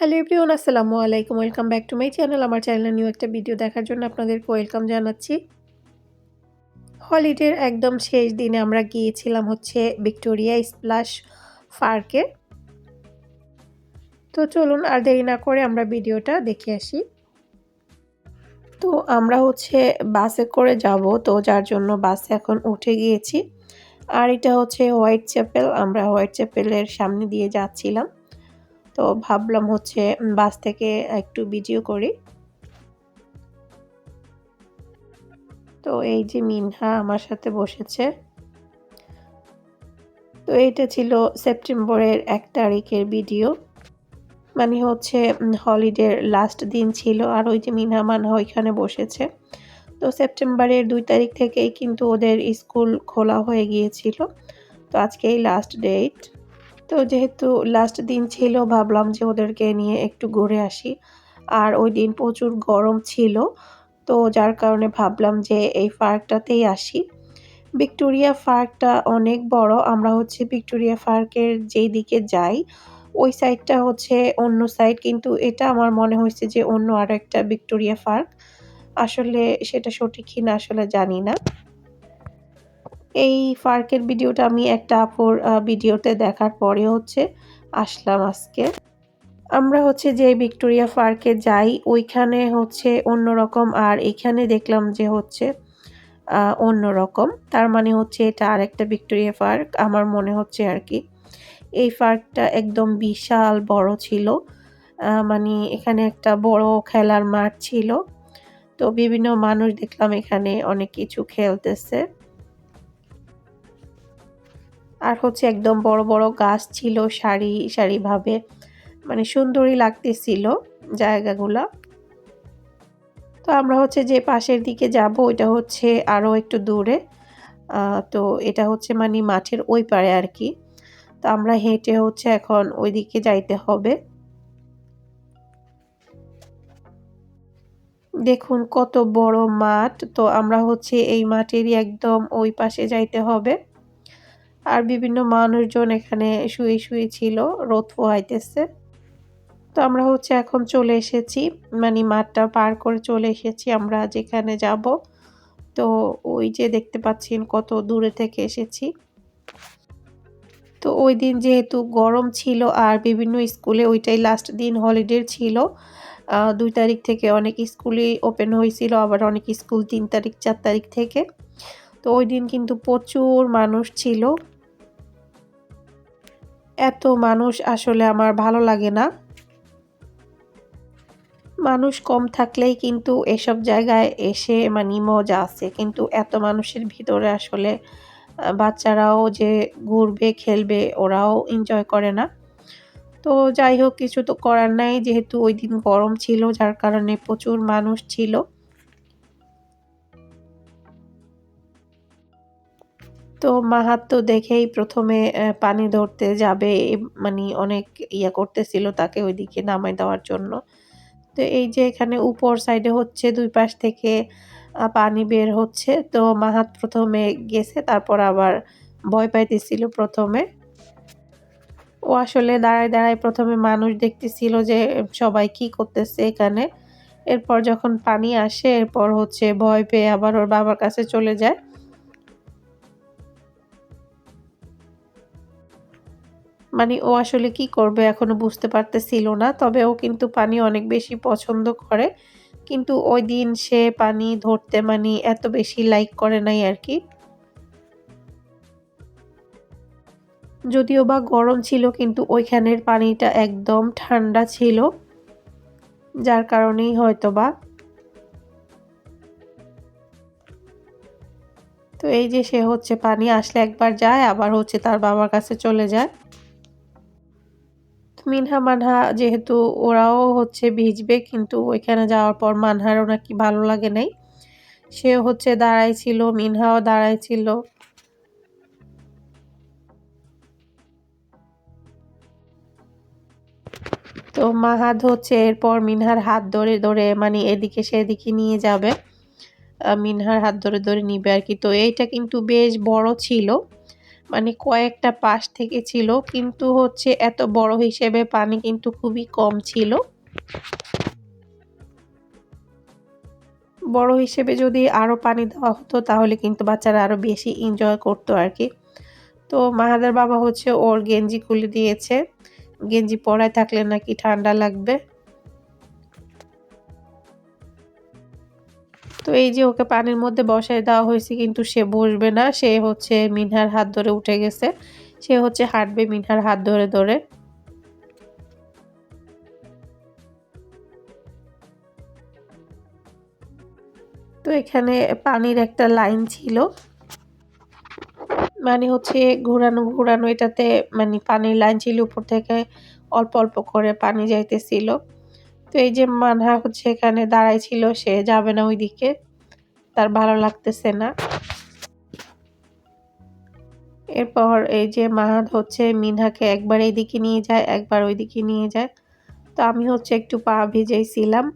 Hello everyone, আসসালামু আলাইকুম। Welcome back to my channel. আমার চ্যানেলে নিউ একটা ভিডিও দেখার জন্য আপনাদেরকে ওয়েলকাম জানাচ্ছি। হলিডের একদম শেষ দিনে আমরা গিয়েছিলাম হচ্ছে ভিক্টোরিয়া স্প্লাশ পার্কে। তো চলুন, আর দেরি না করে আমরা ভিডিওটা দেখে আসি। তো আমরা হচ্ছে বাসে করে যাব, তো যার জন্য বাসে এখন উঠে গিয়েছি। আর এটা হচ্ছে হোয়াইট চ্যাপেল, আমরা হোয়াইট চ্যাপেলের সামনে দিয়ে যাচ্ছিলাম। তো ভাবলাম হচ্ছে বাস থেকে একটু ভিডিও করি। তো এই যে মিনহা আমার সাথে বসেছে। তো এইটা ছিল সেপ্টেম্বরের এক তারিখের ভিডিও। মানে হচ্ছে হলিডের লাস্ট দিন ছিল আর ওই যে মিনহা মানহা ওইখানে বসেছে। তো সেপ্টেম্বরের দুই তারিখ থেকেই কিন্তু ওদের স্কুল খোলা হয়ে গিয়েছিল। তো আজকেই লাস্ট ডেট। তো যেহেতু লাস্ট দিন ছিল, ভাবলাম যে ওদেরকে নিয়ে একটু ঘুরে আসি। আর ওই দিন প্রচুর গরম ছিল, তো যার কারণে ভাবলাম যে এই পার্কটাতেই আসি। ভিক্টোরিয়া পার্কটা অনেক বড়, আমরা হচ্ছে ভিক্টোরিয়া পার্কের যেই দিকে যাই, ওই সাইডটা হচ্ছে অন্য সাইড কিন্তু এটা আমার মনে হয়েছে যে অন্য আরও একটা ভিক্টোরিয়া পার্ক। আসলে সেটা সঠিক কিনা আসলে জানি না। এই পার্কের ভিডিওটা আমি একটা আপুর ভিডিওতে দেখার পরে হচ্ছে আসলাম আজকে। আমরা হচ্ছে যে ভিক্টোরিয়া পার্কে যাই, ওইখানে হচ্ছে অন্যরকম আর এখানে দেখলাম যে হচ্ছে অন্যরকম। তার মানে হচ্ছে এটা আরেকটা ভিক্টোরিয়া পার্ক আমার মনে হচ্ছে আর কি। এই পার্কটা একদম বিশাল বড় ছিল মানে এখানে একটা বড় খেলার মাঠ ছিল। তো বিভিন্ন মানুষ দেখলাম এখানে অনেক কিছু খেলতেছে। আর হচ্ছে একদম বড় বড় গাছ ছিল সারি সারিভাবে মানে সুন্দরই লাগতেছিল জায়গাগুলা। তো আমরা হচ্ছে যে পাশের দিকে যাব, ওইটা হচ্ছে আরও একটু দূরে। তো এটা হচ্ছে মানে মাঠের ওই পারে আর কি। তো আমরা হেঁটে হচ্ছে এখন ওই দিকে যাইতে হবে। দেখুন কত বড় মাঠ, তো আমরা হচ্ছে এই মাঠেরই একদম ওই পাশে যাইতে হবে। আর বিভিন্ন মানুষজন এখানে শুয়ে শুয়ে ছিল, রোদ পোহাইতেছে। তো আমরা হচ্ছে এখন চলে এসেছি মানে মাঠটা পার করে চলে এসেছি আমরা যেখানে যাব। তো ওই যে দেখতে পাচ্ছেন কত দূরে থেকে এসেছি। তো ওই দিন যেহেতু গরম ছিল আর বিভিন্ন স্কুলে ওইটাই লাস্ট দিন হলিডে ছিল দুই তারিখ থেকে অনেক স্কুলই ওপেন হয়েছিল, আবার অনেক স্কুল তিন তারিখ, চার তারিখ থেকে। তো ওই দিন কিন্তু প্রচুর মানুষ ছিল। এত মানুষ আসলে আমার ভালো লাগে না। মানুষ কম থাকলেই কিন্তু এসব জায়গায় এসে মানে মজা আছে। কিন্তু এত মানুষের ভিতরে আসলে বাচ্চারাও যে ঘুরবে, খেলবে, ওরাও এনজয় করে না। তো যাই হোক, কিছু তো করার নাই। যেহেতু ওই দিন গরম ছিল, যার কারণে প্রচুর মানুষ ছিল। তো মাহাত তো দেখেই প্রথমে পানি ধরতে যাবে মানে অনেক ইয়া করতেছিল তাকে ওইদিকে নামাই দেওয়ার জন্য। তো এই যে এখানে উপর সাইডে হচ্ছে, দুই পাশ থেকে পানি বের হচ্ছে। তো মাহাত প্রথমে গেছে, তারপর আবার ভয় পাইতেছিল প্রথমে। ও আসলে দাঁড়ায় দাঁড়ায় প্রথমে মানুষ দেখতেছিল যে, সবাই কি করতেছে এখানে। এরপর যখন পানি আসে, এরপর হচ্ছে ভয় পেয়ে আবার ওর বাবার কাছে চলে যায়। মানে ও আসলে কি করবে এখনও বুঝতে পারতেছিল না। তবে ও কিন্তু পানি অনেক বেশি পছন্দ করে। কিন্তু ওই দিন সে পানি ধরতে মানে এত বেশি লাইক করে নাই আর কি। যদিও বা গরম ছিল, কিন্তু ওইখানের পানিটা একদম ঠান্ডা ছিল। যার কারণেই হয়তো বা। তো এই যে সে হচ্ছে পানি, আসলে একবার যায়, আবার হচ্ছে তার বাবার কাছে চলে যায়। মিনহা মানহা যেহেতু ওরাও হচ্ছে ভিজবে, কিন্তু ওইখানে যাওয়ার পর মানহারও নাকি ভালো লাগে নাই। সে হচ্ছে দাঁড়াই ছিল, মিনহাও দাঁড়াই ছিল। তো মাহাদ হচ্ছে এরপর মিনহার হাত ধরে ধরে মানে এদিকে সেদিকে নিয়ে যাবে। মিনহার হাত ধরে ধরে নিবে আর কি। তো এইটা কিন্তু বেশ বড় ছিল। মানে কয়েকটা পাশ থেকে ছিল, কিন্তু হচ্ছে এত বড় হিসেবে পানি কিন্তু খুবই কম ছিল। বড় হিসেবে যদি আরও পানি দেওয়া হতো, তাহলে কিন্তু বাচ্চারা আরও বেশি এনজয় করতো আর কি। তো মাহাদের বাবা হচ্ছে ওর গেঞ্জি খুলে দিয়েছে। গেঞ্জি পরায় থাকলে নাকি ঠান্ডা লাগবে। তো এই যে ওকে পানির মধ্যে বসায় দেওয়া হয়েছে, কিন্তু সে বসবে না। সে হচ্ছে মিনহার হাত ধরে উঠে গেছে। সে হচ্ছে হাঁটবে মিনহার হাত ধরে ধরে। তো এখানে পানির একটা লাইন ছিল। মানে হচ্ছে ঘোরানো ঘোরানো, এটাতে মানে পানির লাইন ছিল উপর থেকে অল্প অল্প করে পানি যাইতেছিল। তো এই যে মানহা হচ্ছে এখানে দাঁড়াই ছিল সে যাবে না ওইদিকে। তার ভালো লাগতেছে না। এরপর এই যে মাহাদ হচ্ছে মিনহাকে একবার এইদিকে নিয়ে যায়, একবার ওইদিকে নিয়ে যায়। তো আমি হচ্ছে একটু পা ভিজেছিলাম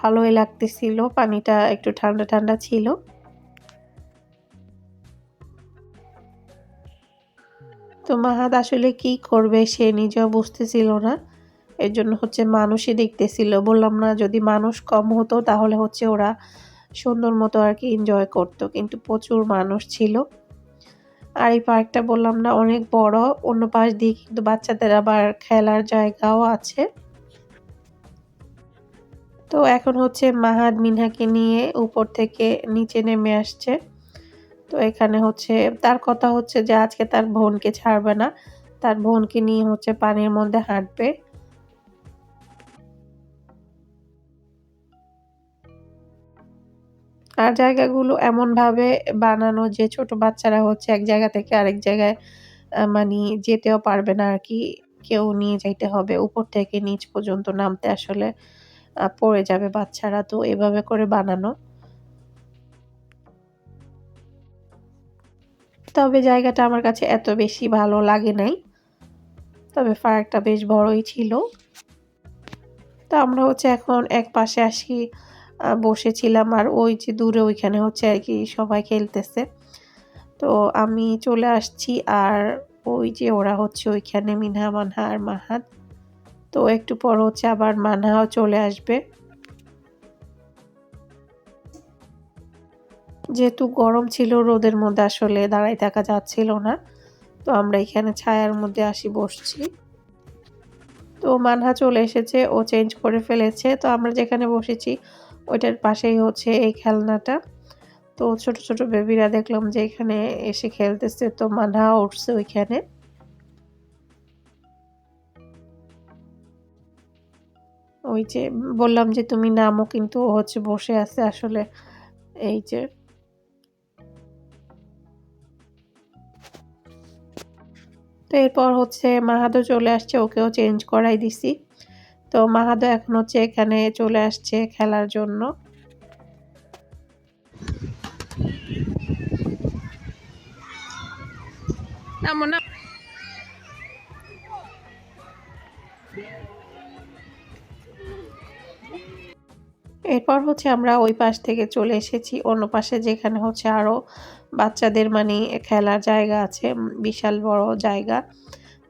ভালোই লাগতেছিল, পানিটা একটু ঠান্ডা ঠান্ডা ছিল। তো মাহাদ আসলে কি করবে সে নিজেও বুঝতেছিল না। এর জন্য হচ্ছে মানুষই দেখতেছিল। বললাম না, যদি মানুষ কম হতো তাহলে হচ্ছে ওরা সুন্দর মতো আর কি এনজয় করতো। কিন্তু প্রচুর মানুষ ছিল। আর এই পার্কটা বললাম না, অনেক বড়। অন্য পাশ দিয়ে কিন্তু বাচ্চাদের আবার খেলার জায়গাও আছে। তো এখন হচ্ছে মাহাদ মিনহাকে নিয়ে উপর থেকে নিচে নেমে আসছে। তো এখানে হচ্ছে তার কথা হচ্ছে যে আজকে তার বোনকে ছাড়বে না। তার বোনকে নিয়ে হচ্ছে পানির মধ্যে হাঁটবে। আর জায়গাগুলো এমনভাবে বানানো যে ছোট বাচ্চারা হচ্ছে এক জায়গা থেকে আরেক জায়গায় মানে যেতেও পারবে না আর কি। কেউ নিয়ে যাইতে হবে, উপর থেকে নিচ পর্যন্ত নামতে আসলে পড়ে যাবে বাচ্চারা। তো এভাবে করে বানানো। তবে জায়গাটা আমার কাছে এত বেশি ভালো লাগে নাই। তবে ফারাকটা বেশ বড়ই ছিল। তো আমরা হচ্ছে এখন এক পাশে আসি বসেছিলাম আর ওই যে দূরে ওইখানে হচ্ছে আর কি সবাই খেলতেছে। তো আমি চলে আসছি আর ওই যে ওরা হচ্ছে ওইখানে মিনহা, মানহা আর মাহাত। তো একটু পর হচ্ছে আবার মানহাও চলে আসবে। যেহেতু গরম ছিল রোদের মধ্যে আসলে দাঁড়াই থাকা যাচ্ছিল না, তো আমরা এখানে ছায়ার মধ্যে আসি বসছি। তো মানহা চলে এসেছে, ও চেঞ্জ করে ফেলেছে। তো আমরা যেখানে বসেছি ওইটার পাশেই হচ্ছে এই খেলনাটা। তো ছোট ছোট বেবিরা দেখলাম যে এখানে এসে খেলতেছে, তো মানহা উঠছে ওইখানে। ওই যে বললাম যে তুমি নামও কিন্তু হচ্ছে বসে আছে আসলে। এই যে। তো এরপর হচ্ছে মাহাদো চলে আসছে, ওকেও চেঞ্জ করাই দিছি। তো মাহাদো এখন হচ্ছে এখানে চলে আসছে খেলার জন্য। এরপর হচ্ছে আমরা ওই পাশ থেকে চলে এসেছি অন্য পাশে যেখানে হচ্ছে আরও বাচ্চাদের মানে খেলার জায়গা আছে বিশাল বড় জায়গা।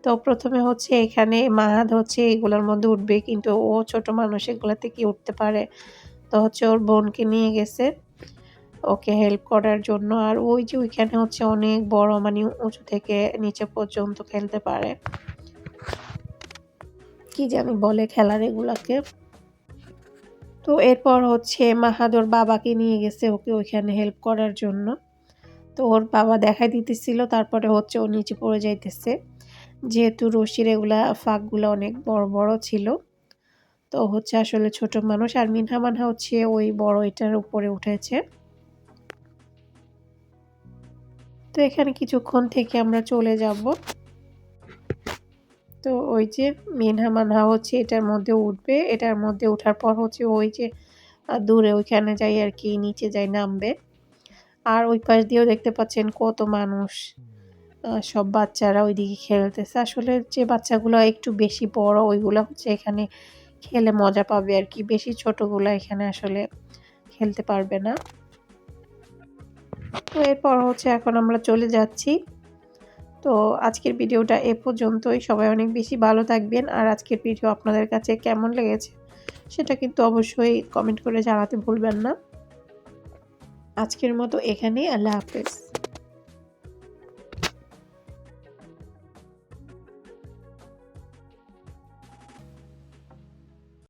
তো প্রথমে হচ্ছে এখানে মাহাদ হচ্ছে এগুলোর মধ্যে উঠবে, কিন্তু ও ছোট মানুষ, এগুলোতে কি উঠতে পারে? তো হচ্ছে ওর বোনকে নিয়ে গেছে, ওকে হেল্প করার জন্য। আর ওই যে ওইখানে হচ্ছে অনেক বড় মানে উঁচু থেকে নিচে পর্যন্ত খেলতে পারে। কি জানি বলে খেলার এগুলাকে। তো এরপর হচ্ছে মাহাদোর বাবাকে নিয়ে গেছে, ওকে ওইখানে হেল্প করার জন্য। তো ওর বাবা দেখাই দিতেছিল, তারপরে হচ্ছে ও নিচে পড়ে যাইতেছে। যেহেতু রশির এগুলা ফাঁকগুলো অনেক বড় বড় ছিল। তো হচ্ছে আসলে ছোট মানুষ আর মিনহা মানহা হচ্ছে ওই বড় এটার উপরে উঠেছে। তো এখানে কিছুক্ষণ থেকে আমরা চলে যাব। তো ওই যে মিনহা মানহা হচ্ছে এটার মধ্যে উঠবে। এটার মধ্যে ওঠার পর হচ্ছে ওই যে দূরে ওইখানে যাই আর কি, নিচে যাই নামবে। আর ওই পাশ দিয়েও দেখতে পাচ্ছেন কত মানুষ। সব বাচ্চারা ওইদিকে খেলতেছে। আসলে যে বাচ্চাগুলো একটু বেশি বড়, ওইগুলো হচ্ছে এখানে খেলে মজা পাবে আর কি। বেশি ছোটগুলো এখানে আসলে খেলতে পারবে না। তো এরপর হচ্ছে এখন আমরা চলে যাচ্ছি। তো আজকের ভিডিওটা এ পর্যন্তই। সবাই অনেক বেশি ভালো থাকবেন। আর আজকের ভিডিও আপনাদের কাছে কেমন লেগেছে সেটা কিন্তু অবশ্যই কমেন্ট করে জানাতে ভুলবেন না। আজকের মতো এখানেই। আল্লাহ হাফেজ।